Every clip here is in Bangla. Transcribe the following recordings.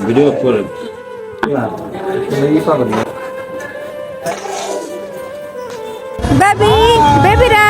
ভিডিও করেন বেবি বেবিরা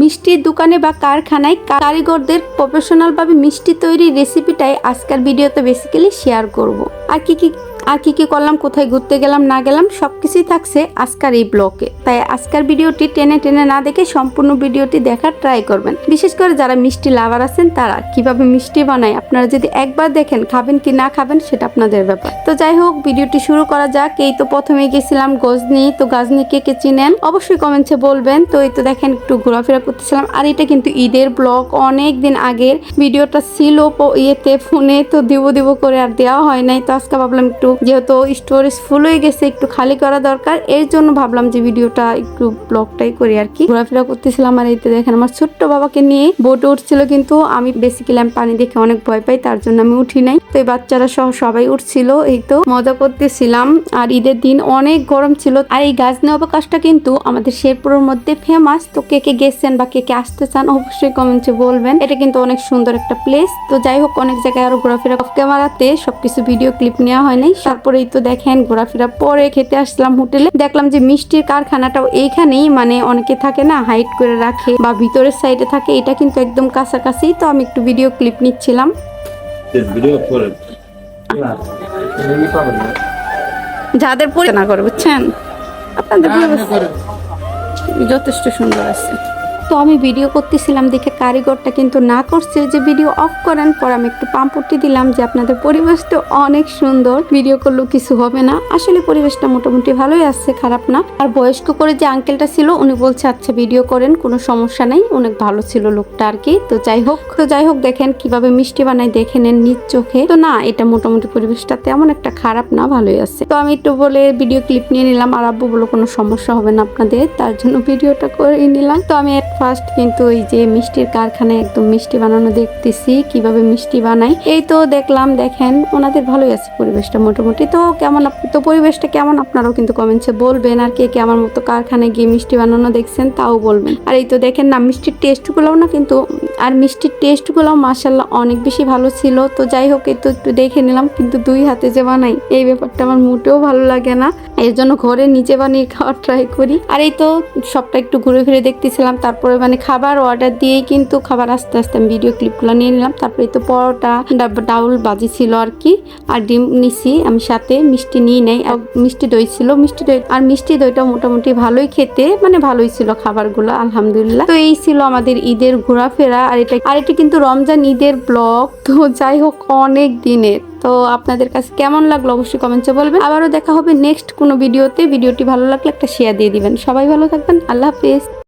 মিষ্টির দোকানে বা কারখানায় কারিগরদের প্রফেশনালভাবে মিষ্টি তৈরির রেসিপিটাই আজকের ভিডিওতে বেসিক্যালি শেয়ার করব। আর কি কি আর কি কি করলাম, কোথায় ঘুরতে গেলাম, না গেলাম সব কিছুই থাকছে আজকের এই ব্লকে তাই আজকের ভিডিওটি টেনে টেনে না দেখে সম্পূর্ণ ভিডিওটি দেখার ট্রাই করবেন। বিশেষ করে যারা মিষ্টি লাভার আছেন, তারা কীভাবে মিষ্টি বানায়, আপনারা যদি একবার দেখেন খাবেন কি না খাবেন, সেটা আপনাদের ব্যাপার। তো যাই হোক, ভিডিওটি শুরু করা যাক। এই তো প্রথমে গেছিলাম গজনি, তো গাজনি কে কে চিনেন, অবশ্যই কমেন্টসে বলবেন। তো এই তো দেখেন, একটু ঘোরাফেরা করতেছিলাম। আর এটা কিন্তু ঈদের ব্লগ, অনেক দিন আগের। ভিডিওটা ছিল ইয়েতে, ফোনে, তো দিব দিব করে আর দেওয়া হয় নাই। তো আজকে ভাবলাম একটু যেহেতু স্টোরেজ ফুল হয়ে গেছে, একটু খালি করা দরকার। এর জন্য ভাবলাম যে ভিডিওটা একটু ব্লগটাই করি আর কি। ঘোরাফেরা করতেছিলাম আর এইতে দেখেন আমার ছোট্ট বাবাকে নিয়ে বোটে উঠছিল কিন্তু আমি বেসিক্যালি আমি পানি দেখে অনেক ভয় পাই, তার জন্য আমি উঠি নাই। তো এই বাচ্চারা সহ সবাই উঠছিল, এই তো মজা করতেছিলাম। আর ঈদের দিন অনেক গরম ছিল। আর এই গাজনি অবকাশটা কিন্তু আমাদের শেরপুরের মধ্যে ফেমাস তো কে কে গেছেন বা কে কে আসতে চান অবশ্যই কমেন্টে বলবেন। এটা কিন্তু অনেক সুন্দর একটা প্লেস তো যাই হোক, অনেক জায়গায় আরও ঘোরাফেরা ক্যামেরাতে সবকিছু ভিডিও ক্লিপ নেওয়া হয় নাই। তারপরেই তো দেখেন ঘোরাফেরা পরে খেতে আসলাম হোটেলে। দেখলাম যে মিষ্টির কারখানাটাও এইখানেই মানে অনেকে থাকে না হাইট করে রাখে বা ভিতরের সাইডে থাকে এটা কিন্তু একদম কাছাকাছি তো আমি একটু ভিডিও ক্লিপ নিচ্ছিলাম। যাদের পরিচালনা করে বুঝছেন? আপনাদের যথেষ্ট সুন্দর আছে। তো আমি ভিডিও করতেছিলাম দেখে কারিগরটা কিন্তু না করছে। যে ভিডিও অফ করেন পর আমি একটু পাম্পটি দিলাম যে আপনাদের পরিবেশটা অনেক সুন্দর। ভিডিও করলেও কিছু হবে না। আসলে পরিবেশটা মোটামুটি ভালোই আসছে খারাপ না। আর বয়স্ক করে যে আঙ্কেলটা ছিল, উনি বলছে আচ্ছা ভিডিও করেন, কোনো সমস্যা নেই। অনেক ভালো ছিল লোকটা আর কি। তো যাই হোক, তো যাই হোক, দেখেন কীভাবে মিষ্টি বানাই দেখে নেন নিজ চোখে। তো না, এটা মোটামুটি পরিবেশটা তেমন একটা খারাপ না, ভালোই আছে। তো আমি একটু বলে ভিডিও ক্লিপ নিয়ে নিলাম। আর আব্বু বলো কোনো সমস্যা হবে না আপনাদের। তার জন্য ভিডিওটা করে নিলাম। তো আমি ফার্স্ট, কিন্তু এই যে মিষ্টির কারখানায় একদম মিষ্টি বানানো দেখতেছি, কীভাবে মিষ্টি বানাই এই তো দেখলাম, দেখেন, ওনাদের ভালোই আছে পরিবেশটা মোটামুটি। তো কেমন তো পরিবেশটা কেমন আপনারাও কিন্তু কমেন্টসে বলবেন, আর কে কে আমার মতো কারখানায় গিয়ে মিষ্টি বানানো দেখছেন তাও বলবেন। আর এই তো দেখেন না, মিষ্টির টেস্টগুলোও না কিন্তু, আর মিষ্টির টেস্টগুলোও মাসাল্লাহ অনেক বেশি ভালো ছিল। তো যাই হোক, এই তো একটু দেখে নিলাম, কিন্তু দুই হাতে যে বানাই, এই ব্যাপারটা আমার মোটেও ভালো লাগে না। এর জন্য ঘরে নিজে বানিয়ে খাওয়ার ট্রাই করি। আর এই তো সবটা একটু ঘুরে ফিরে দেখতেছিলাম, তারপরে মানে খাবার অর্ডার দিয়েই কিন্তু খাবার আস্তে আস্তে আমি ভিডিও ক্লিপগুলো নিয়ে নিলাম। তারপরে তো পরোটা ডাউল বাজি ছিল আর কি, আর ডিম নিছি আমি সাথে, মিষ্টি নিয়ে নেই। আর মিষ্টি দই ছিল, মিষ্টি দই, আর মিষ্টি দইটা মোটামুটি ভালোই খেতে মানে ভালোই ছিল খাবারগুলো, আলহামদুলিল্লাহ। তো এই ছিল আমাদের ঈদের ঘোরাফেরা, আর এটা আর এটা কিন্তু রমজান ঈদের ব্লগ তো যাই হোক অনেক দিনের। তো আপনাদের কাছে কেমন লাগল অবশ্যই কমেন্টে বলবেন। আবারও দেখা হবে নেক্সট কোনো ভিডিওতে ভিডিওটি ভালো লাগলে একটা শেয়ার দিয়ে দিবেন। সবাই ভালো থাকবেন। আল্লাহ হাফেজ।